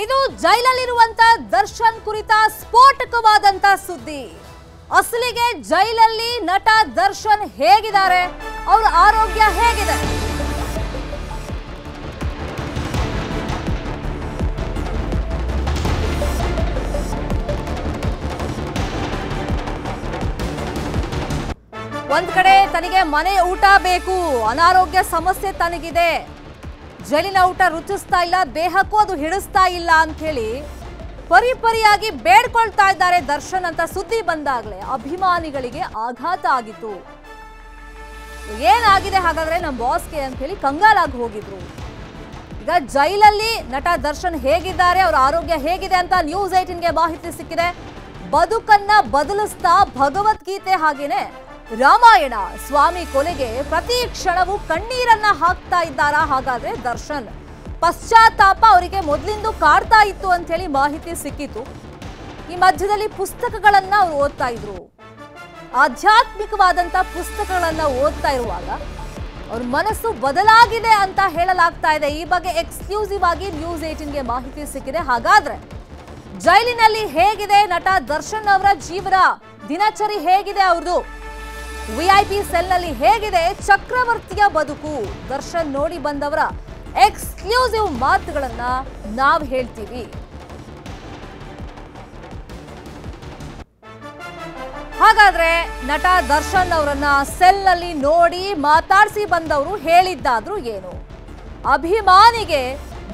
ಇದು ಜೈಲಲ್ಲಿರುವಂತ ದರ್ಶನ್ ಕುರಿತ ಸ್ಫೋಟಕವಾದಂತ ಸುದ್ದಿ. ಅಸಲಿಗೆ ಜೈಲಲ್ಲಿ ನಟ ದರ್ಶನ್ ಹೇಗಿದ್ದಾರೆ? ಅವ್ರ ಆರೋಗ್ಯ ಹೇಗಿದೆ? ಒಂದ್ ಕಡೆ ತನಗೆ ಮನೆ ಊಟ ಬೇಕು. ಅನಾರೋಗ್ಯ ಸಮಸ್ಯೆ ತನಗಿದೆ. ಜೈಲಿನ ಊಟ ರುಚಿಸ್ತಾ ಇಲ್ಲ, ದೇಹಕ್ಕೂ ಅದು ಹಿಡಿಸ್ತಾ ಇಲ್ಲ ಅಂತ ಹೇಳಿ ಪರಿಪರಿಯಾಗಿ ಬೇಡ್ಕೊಳ್ತಾ ಇದ್ದಾರೆ ದರ್ಶನ್ ಅಂತ ಸುದ್ದಿ ಬಂದಾಗಲೇ. ಅಭಿಮಾನಿಗಳಿಗೆ ಆಘಾತ ಆಗಿತ್ತು. ಏನಾಗಿದೆ ಹಾಗಾದ್ರೆ ನಮ್ಮ ಬಾಸ್ಗೆ ಅಂತ ಹೇಳಿ ಕಂಗಾಲಾಗಿ ಹೋಗಿದ್ರು. ಈಗ ಜೈಲಲ್ಲಿ ನಟ ದರ್ಶನ್ ಹೇಗಿದ್ದಾರೆ, ಅವರ ಆರೋಗ್ಯ ಹೇಗಿದೆ ಅಂತ ನ್ಯೂಸ್ ಏಟಿನ್ಗೆ ಮಾಹಿತಿ ಸಿಕ್ಕಿದೆ. ಬದುಕನ್ನ ಬದಲಿಸ್ತಾ ಭಗವದ್ಗೀತೆ ಹಾಗೇನೆ ರಾಮಾಯಣ. ಸ್ವಾಮಿ ಕೊಲೆಗೆ ಪ್ರತಿ ಕ್ಷಣವೂ ಕಣ್ಣೀರನ್ನ ಹಾಕ್ತಾ ಇದ್ದಾರಾ? ಹಾಗಾದ್ರೆ ದರ್ಶನ್, ಪಶ್ಚಾತ್ತಾಪ ಅವರಿಗೆ ಮೊದಲಿಂದು ಕಾಡ್ತಾ ಇತ್ತು ಅಂತ ಹೇಳಿ ಮಾಹಿತಿ ಸಿಕ್ಕಿತು. ಈ ಮಧ್ಯದಲ್ಲಿ ಪುಸ್ತಕಗಳನ್ನ ಅವರು ಓದ್ತಾ ಇದ್ರು. ಆಧ್ಯಾತ್ಮಿಕವಾದಂತ ಪುಸ್ತಕಗಳನ್ನ ಓದ್ತಾ ಇರುವಾಗ ಅವ್ರ ಮನಸ್ಸು ಬದಲಾಗಿದೆ ಅಂತ ಹೇಳಲಾಗ್ತಾ ಇದೆ. ಈ ಬಗ್ಗೆ ಎಕ್ಸ್ಕ್ಲೂಸಿವ್ ಆಗಿ ನ್ಯೂಸ್ ಏಟಿನ್ಗೆ ಮಾಹಿತಿ ಸಿಕ್ಕಿದೆ. ಹಾಗಾದ್ರೆ ಜೈಲಿನಲ್ಲಿ ಹೇಗಿದೆ ನಟ ದರ್ಶನ್ ಅವರ ಜೀವನ? ದಿನಚರಿ ಹೇಗಿದೆ ಅವ್ರದ್ದು ವಿಐಪಿ ಸೆಲ್ನಲ್ಲಿ ಹೇಗಿದೆ ಚಕ್ರವರ್ತಿಯ ಬದುಕು? ದರ್ಶನ್ ನೋಡಿ ಬಂದವರ ಎಕ್ಸ್ಕ್ಲೂಸಿವ್ ಮಾತುಗಳನ್ನ ನಾವು ಹೇಳ್ತೀವಿ. ಹಾಗಾದ್ರೆ ನಟ ದರ್ಶನ್ ಅವರನ್ನ ಸೆಲ್ನಲ್ಲಿ ನೋಡಿ ಮಾತಾಡಿಸಿ ಬಂದವರು ಹೇಳಿದ್ದಾದ್ರೂ ಏನು? ಅಭಿಮಾನಿಗೆ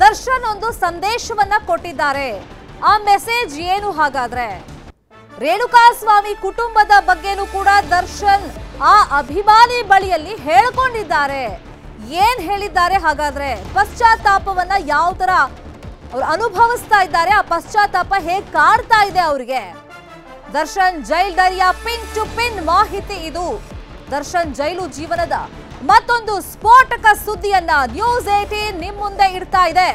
ದರ್ಶನ್ ಒಂದು ಸಂದೇಶವನ್ನ ಕೊಟ್ಟಿದ್ದಾರೆ. ಆ ಮೆಸೇಜ್ ಏನು ಹಾಗಾದ್ರೆ? ರೇಣುಕಾಸ್ವಾಮಿ ಕುಟುಂಬದ ಬಗ್ಗೆನೂ ಕೂಡ ದರ್ಶನ್ ಆ ಅಭಿಮಾನಿ ಬಳಿಯಲ್ಲಿ ಹೇಳ್ಕೊಂಡಿದ್ದಾರೆ. ಏನ್ ಹೇಳಿದ್ದಾರೆ? ಹಾಗಾದ್ರೆ ಪಶ್ಚಾತ್ತಾಪವನ್ನ ಯಾವ ತರ ಅವ್ರು ಅನುಭವಿಸ್ತಾ ಇದ್ದಾರೆ, ಆ ಪಶ್ಚಾತ್ತಾಪ ಹೇಗ್ ಕಾಡ್ತಾ ಇದೆ ಅವ್ರಿಗೆ? ದರ್ಶನ್ ಜೈಲ್ ಡೈರಿಯ ಪಿನ್ ಟು ಪಿನ್ ಮಾಹಿತಿ ಇದು. ದರ್ಶನ್ ಜೈಲು ಜೀವನದ ಮತ್ತೊಂದು ಸ್ಫೋಟಕ ಸುದ್ದಿಯನ್ನ ನ್ಯೂಸ್ ಏಟೀನ್ ನಿಮ್ಮ ಮುಂದೆ ಇಡ್ತಾ ಇದೆ.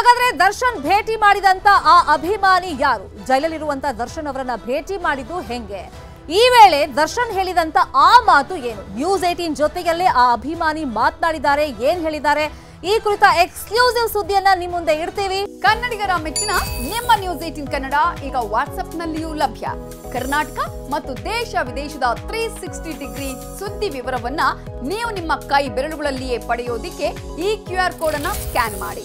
ಹಾಗಾದ್ರೆ ದರ್ಶನ್ ಭೇಟಿ ಮಾಡಿದಂತ ಆ ಅಭಿಮಾನಿ ಯಾರು? ಜೈಲಲ್ಲಿರುವಂತ ದರ್ಶನ್ ಅವರನ್ನ ಭೇಟಿ ಮಾಡಿದ್ದು ಹೆಂಗೆ? ಈ ವೇಳೆ ದರ್ಶನ್ ಹೇಳಿದಂತ ಆ ಮಾತು ಏನು? ನ್ಯೂಸ್ ಏಟೀನ್ ಜೊತೆಯಲ್ಲೇ ಆ ಅಭಿಮಾನಿ ಮಾತನಾಡಿದ್ದಾರೆ, ಏನ್ ಹೇಳಿದ್ದಾರೆ? ಈ ಕುರಿತ ಎಕ್ಸ್ಕ್ಲೂಸಿವ್ ಸುದ್ದಿಯನ್ನ ನಿಮ್ ಮುಂದೆ ಇಡ್ತೀವಿ. ಕನ್ನಡಿಗರ ಮೆಚ್ಚಿನ ನಿಮ್ಮ ನ್ಯೂಸ್ ಏಟೀನ್ ಕನ್ನಡ ಈಗ ವಾಟ್ಸ್ಆಪ್ನಲ್ಲಿಯೂ ಲಭ್ಯ. ಕರ್ನಾಟಕ ಮತ್ತು ದೇಶ ವಿದೇಶದ ತ್ರೀ ಸಿಕ್ಸ್ಟಿ ಡಿಗ್ರಿ ಸುದ್ದಿ ವಿವರವನ್ನ ನೀವು ನಿಮ್ಮ ಕೈ ಬೆರಳುಗಳಲ್ಲಿಯೇ ಪಡೆಯೋದಿಕ್ಕೆ ಈ ಕ್ಯೂ ಆರ್ ಕೋಡ್ ಅನ್ನ ಸ್ಕ್ಯಾನ್ ಮಾಡಿ.